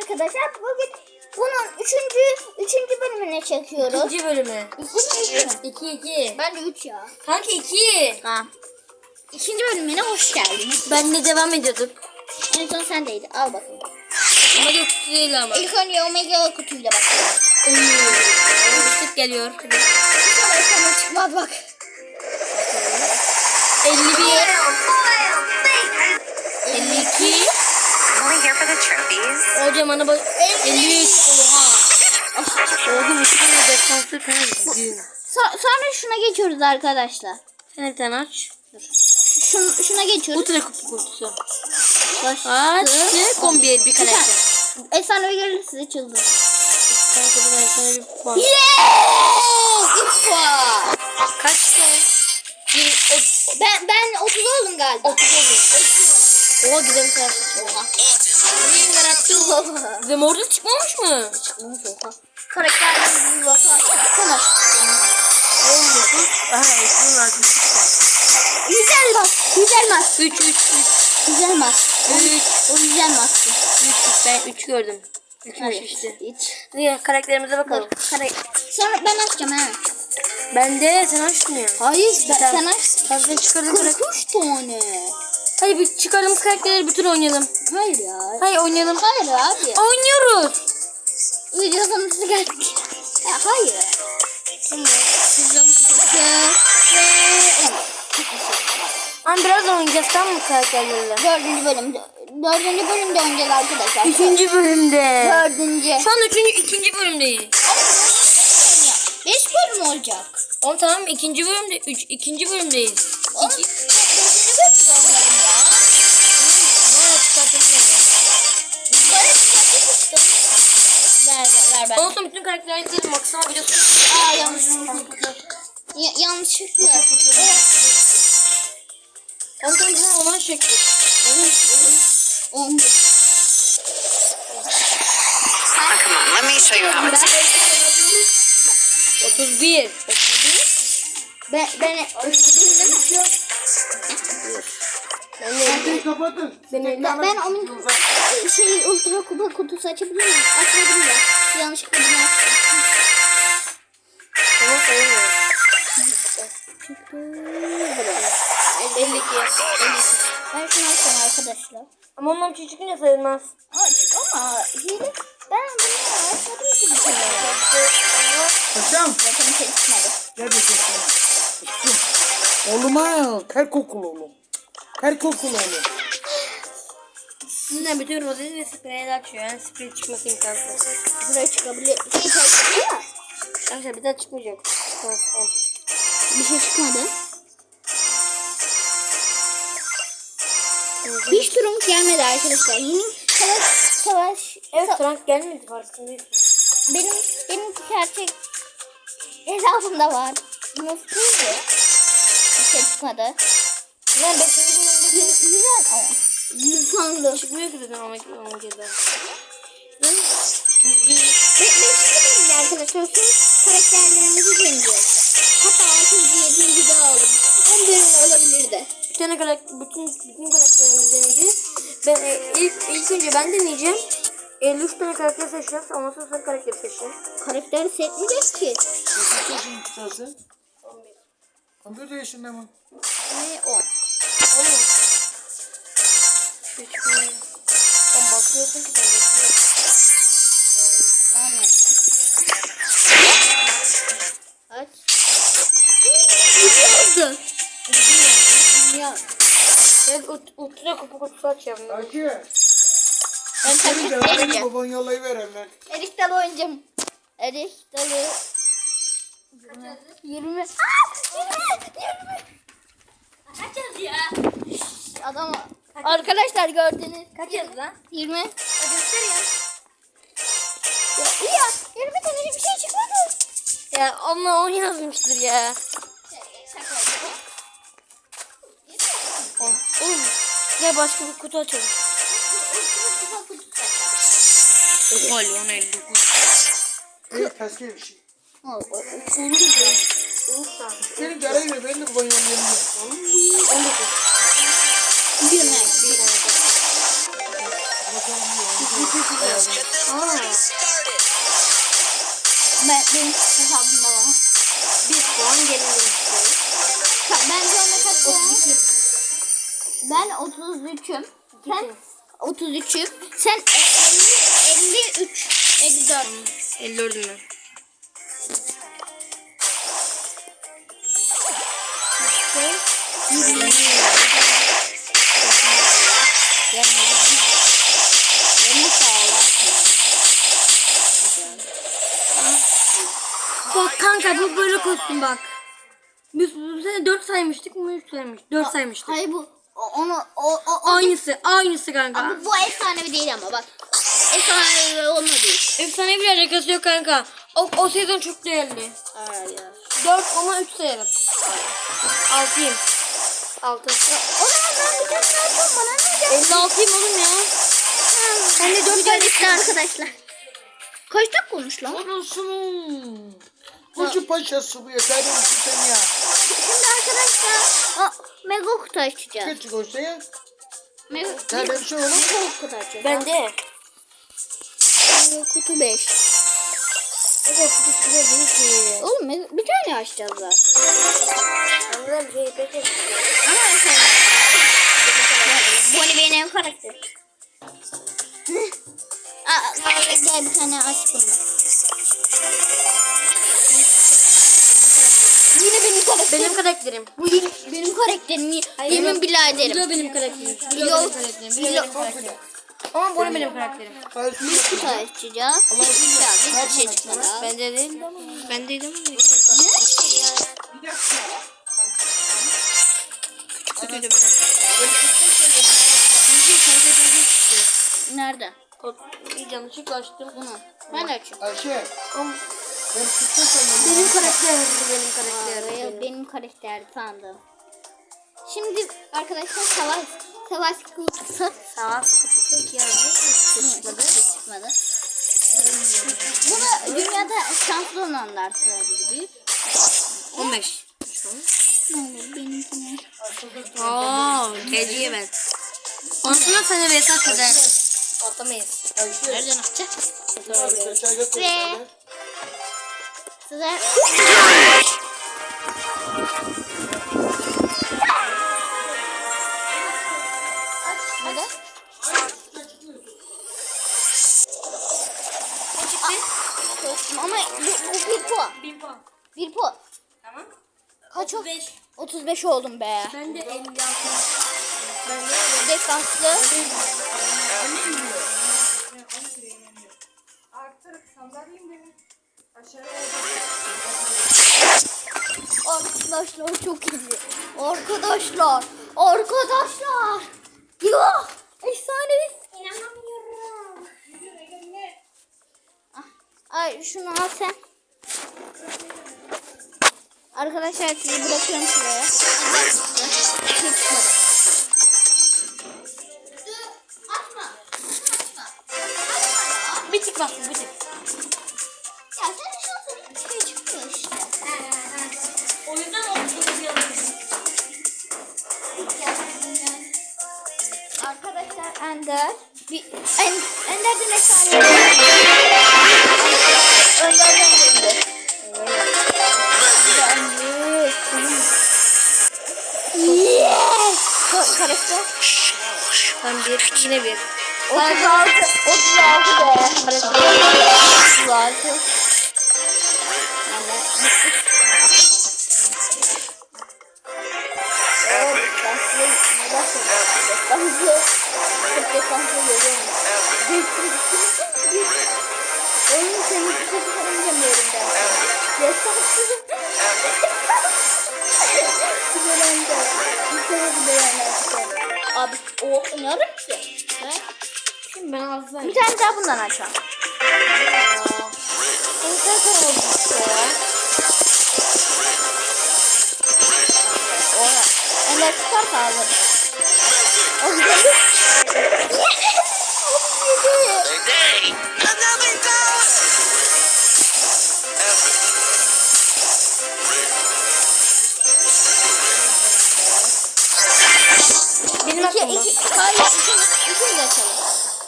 Arkadaşlar bugün bunun üçüncü, üçüncü bölümüne çekiyoruz. İkinci bölümü. İki mi? Üç mü? İki iki. Ben de üç ya. Kanka iki. Tamam. İkinci bölümüne hoş geldiniz. Ben de devam ediyorduk. En son sendeydi. Al bakalım. Ama yok değil ama. İlk önce Omega kutuyla başlıyoruz. Işık geliyor. Hadi. İnşallah sana çıkmaz bak. 51. trophies. Hocam ana bak. 53. Oha. Oğlum iki tane defansı kanka. So- sonra şuna geçiyoruz arkadaşlar. Tane aç. Şun, şuna geçiyoruz. Ultra kutu kutusu. Açtı. Kombi bir tane. karakter. Efsanevi gelir size. Kanka dur bir puan. Yes! Üç puan. Kaç tane? Bir, o, Ben, ben 30 oldum galiba. 30 oldu. Oha güzel bir. Oha. Neyin yarattı? Bizim orada çıkmamış mı? Çıkmış oha. Karakterlerimiz bir bakar. Tamam. Olmuş. Aha ekran var. Güzel bak. Güzel mas. 3 3 3 Güzel mas. 3 O güzel mas. 3 ben 3 gördüm. 3'müş işte. Hiç. Niye karakterimize bakalım. Kare... Sonra ben açacağım ha. Ben de sen ya. Hayır ben, Sen- aç. Ben karakter. 43 tane. Hadi bir çıkardığımız karakterleri bütün oynayalım. Hayır ya. Hayır oynayalım. Hayır abi. Oynuyoruz. Video sonrası geldik. Ya hayır. Tamam. Ama biraz oynayacağız tamam mı karakterlerle? Dördüncü bölümde. Dördüncü bölümde oynayacağız arkadaşlar. Üçüncü bölümde. Dördüncü. Şu an üçüncü, ikinci bölümdeyiz. Beş bölüm olacak. Oğlum tamam ikinci bölümde, üç, ikinci bölümdeyiz. İki, Ver. Ondan sonra bütün karakterleri maksimum videosu. Aa yanlış. Ya, yanlışlıkla. Sonra bizim olan şekli. Oh, come on, let me show you how it's 31. 31. Ben ben öldürdüm değil mi? Ben de kapatın. ben Ben, ben onun şey ultra kupa kutusu açabilir miyim? Açmadım da. Yanlışlıkla bunu açtım. Tamam sayılmıyor. Çıktı. 52. Ben şunu açacağım arkadaşlar. Ama ondan şey çıkınca sayılmaz. Aç ama hile. Ben bunu açmadım ki bir kere. Paşam. Zaten bir şey çıkmadı. Gel bakayım sana. Oğluma ter kokulu oğlum. Ter kokulu oğlum. Sizinle bütün rozeti ve spreyi açıyor. Yani sprey çıkması imkansız. Buraya çıkabilir. Şey çıkıyor ya. Arkadaşlar bir daha çıkmayacak. Çıkmaz. Bir şey çıkmadı. Hiç durum gelmedi arkadaşlar. Yeni savaş savaş Evet sa- Frank gelmedi farkındayım. benim benim gerçek hesabımda var. Nasıl değildi? Bir şey çıkmadı. Yani 5. bölümde güzel ama. Sandım. Çıkmıyor ki zaten ama Amageddon. Beşinci bölümde arkadaşlar siz karakterlerimizi deniyoruz. Hatta 6. 7. daha olur. 10 bölüm olabilirdi. Bütün karakter, bütün bütün karakterlerimizi deneyeceğiz. Ben e, ilk ilk önce ben deneyeceğim. 53 e, tane karakter seçeceğiz. Ondan sonra sen karakter seçeceğiz. Karakter seçmeyeceğiz ki. Kaç yaşın tutarsa? 11. 11 yaşında mı? Ne 10. 10. Geçmiyor. Sen bakıyorsun ki ben bekliyorum. Anladım. Aç. Gidiyordu. Gidiyordu. Ben ultra kupa kutusu açıyorum. Acı. Ben takip edeceğim. Babanın yollayı ver hemen. Erik dalı oynayacağım. Erik dalı. 20. Aa! 20! 20! Kaç ya? Adam Arkadaşlar gördünüz. Kaçacağız lan? 20. Ya, Göster ya. iyi ya. 20 tane bir şey çıkmadı. Ya onunla 10 yazmıştır ya. Şaka Oh, Oğlum. Gel başka bir kutu açalım. Oha lan 59. Evet ters bir şey. Senin de arayı ver ben de yollayayım. 19. Yemek. Ben benim var. Bir puan gelelim. Ben de ona kaç puan? Ben 33'üm. Sen 33'üm. Sen 50, 53, 54. 54 mü? İşte 20. Kanka bu böyle kostüm bak. Biz bu sene 4 saymıştık mı 3 saymıştık? 4 saymıştık. Hayır bu o- onu o o, o Aynısı, aynısı kanka. Ama bu efsanevi değil ama bak. Efsanevi onunla değil. Efsane bir alakası yok kanka. O, o sezon çok değerli. Hayır. 4 ama 3 sayarım. 6'yım. 6. O zaman ben bir tane daha yapayım, bana ne diyeceksin? 56'yım oğlum ya. Ben de dört tane bitti arkadaşlar. Kaç dakika olmuş lan? Anasının. Koçu paşası bu ya. Kardeşim sen ya. Şimdi arkadaşlar o mega kutu açacağız. Kaç koşta ya? Mega, Kardeşim oğlum. mega kutu açacağız. Bende. Mega kutu 5. Evet bu güzel değil ki. Oğlum mega, bir tane açacağız zaten. Anladım şey peki. Ama efendim. Bonnie benim ev karakteri. Aa, gel bir tane aç bunu. Yine benim karakterim. Benim karakterim. Bu yine benim karakterim. Yemin billah Bu da ederim. benim karakterim. Bu da benim karakterim. Bu da benim karakterim. Ama bu benim karakterim. Bir kutu. Hiç çaldı. Hiç şey çıkmadı. Bende değil ama. Bendeydi ama. Kötüydü benim. Nerede? Bir yanlışlıkla açtım. Bunu. Ben de açıyorum. Ayşe. Ben tuttum benim karakterim. Benim Aa, karakterim. benim karakter sandım. Şimdi arkadaşlar savaş savaş kutusu Savaş kutusu iki yazdı. Hiç çıkmadı. Hiç çıkmadı. Bunu dünyada şanslı olanlar söyledi. 15. Ne olur benimkine. Ooo geceye ben. Ondan sana bir hesap eder. Atamayız. Nereden götür. Ve size Hadi. Ama bu, bu bir puan. Bir puan. Bir puan. Tamam. Kaç o? 35. 35 oldum be. Ben de 56. Ben de defanslı. Arkadaşlar çok iyi. Arkadaşlar. Arkadaşlar. Yok. Efsanevi. İnanamıyorum. Ah, Ay şunu al sen. Arkadaşlar sizi bırakıyorum şuraya. Şey çıkmadı. Bir tık bastım bir tık. Ender. Bir, en, Ender'den efsane. Ender'den döndü. Yes! Ka- Karakter. Ben bir yine bir. 36. 36 be. Karakter. 36. Evet, iyi başladı. Defanslı. Çok defanslı görüyorum. Oğlum seni bir şey çıkaramayacağım ben. Güzel ender. Bir kere güzel ender. Abi o ne arım ki? Ha? Şimdi ben alsam. Bir tane daha bundan açalım. Zaten oldu işte ya. Ora. Ender çıkarsa alır. O güzel. Benim İki, iki, hayır, ikimiz, ikimiz açalım.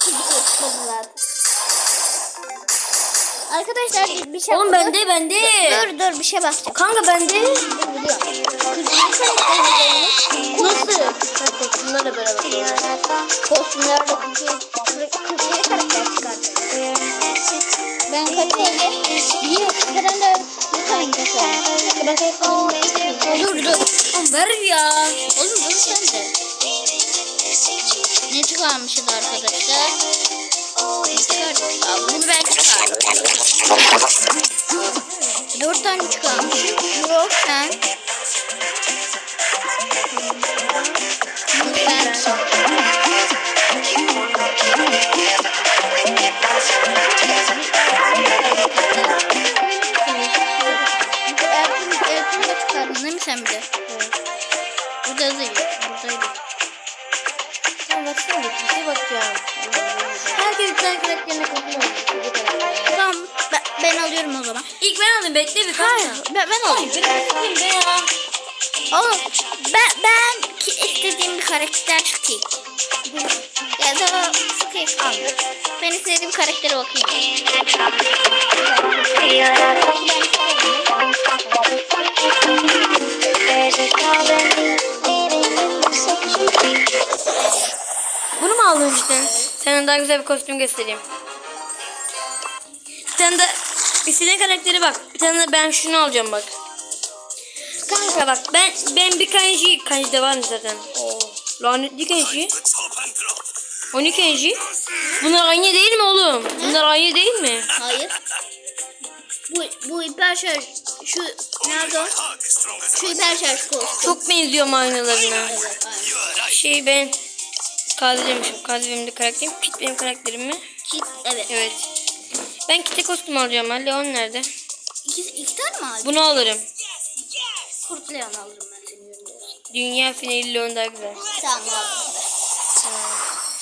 Hiçbir şey çıkmadı zaten. Arkadaşlar bir- bir şey Oğlum bende bende. Dur dur bir şey basacağım. Kanka bende. Nasıl? Kostümlerle beraber. Kostümlerle Kırkları karakter çıkarttı. Ben. Bir herhalde bir tane Dur dur. Oğlum ver ya. Oğlum dur sen de. Ne çıkarmışız arkadaşlar? Bunu ben çıkardım. Dört tane çıkarmışım. Yok sen. Sen. Bir de? Burada yazıyor. Buradaydı. Tamam baksana bir şey bakacağım. Herkes Tamam ben, ben alıyorum o zaman. İlk ben aldım bekle bir kanka. Hayır ben, ben alayım. Benim kostüm be ya. Oğlum ben, ben ki istediğim bir karakter çıkayım. Ya da sıkayım al. Ben istediğim karaktere bakayım. Bunu mu aldın işte? Sana daha güzel bir kostüm göstereyim. Bir tane de istediğin karakteri bak. Bir tane de ben şunu alacağım bak. Kanka bak ben ben bir kanji kanji de var mı zaten? Oo. Lanetli kanji. O ne kanji? Bunlar aynı değil mi oğlum? Bunlar aynı değil mi? Hayır. Bu, bu hiper şarj şu nerede o? Şu hiper şarj kostüm. Çok benziyor aynalarına. Evet aynen. Şey ben Kadir demişim. Kadir benim de karakterim. Kit benim karakterim mi? Kit evet. Evet. Ben kite kostüm alacağım. ha. Leon nerede? İki, iki tane mi aldın? Bunu alırım. Kurt Leon alırım ben senin yerine. Dünya finali Leon daha güzel. Tamam aldım.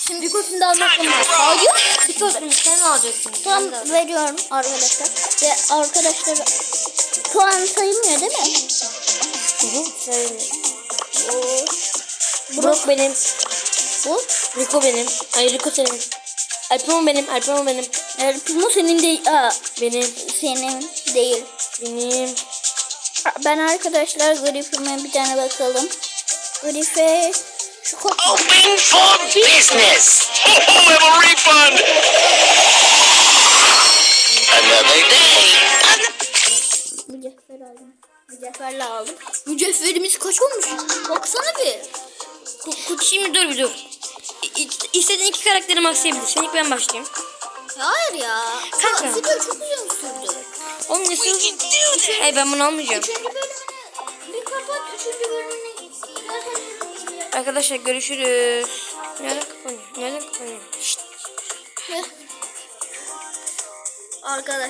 Şimdi bir kostüm daha almak lazım. Hayır. Bir kostüm sen alacaksın. Tamam veriyorum arkadaşlar. Ve arkadaşlar puan sayılmıyor değil mi? Sen... Oo. Brock benim. Bu. Rico benim. Ay Rico senin. Alpamon benim. Alpamon benim. Bu senin değil. Aa, Benim. senin değil. Benim. Ben arkadaşlar Grif'ime bir tane bakalım. Grif'e şu kod Open for business. Oh, I have a refund. Another day. mücevher aldım. Mücevherle aldım. Mücevherimiz kaç olmuş? Baksana bir. Şimdi dur bir dur. İstediğin iki karakteri maxlayabilirsin. İlk ben başlayayım. Hayır ya. Kanka. Video çok uzun sürdü. Oğlum ne sözü? Hayır ben bunu almayacağım. Üçüncü bölümünü bir kapat. Üçüncü bölümüne git. Arkadaşlar görüşürüz. Nereden kapanıyor? Nereden kapanıyor? Şşt. Arkadaş.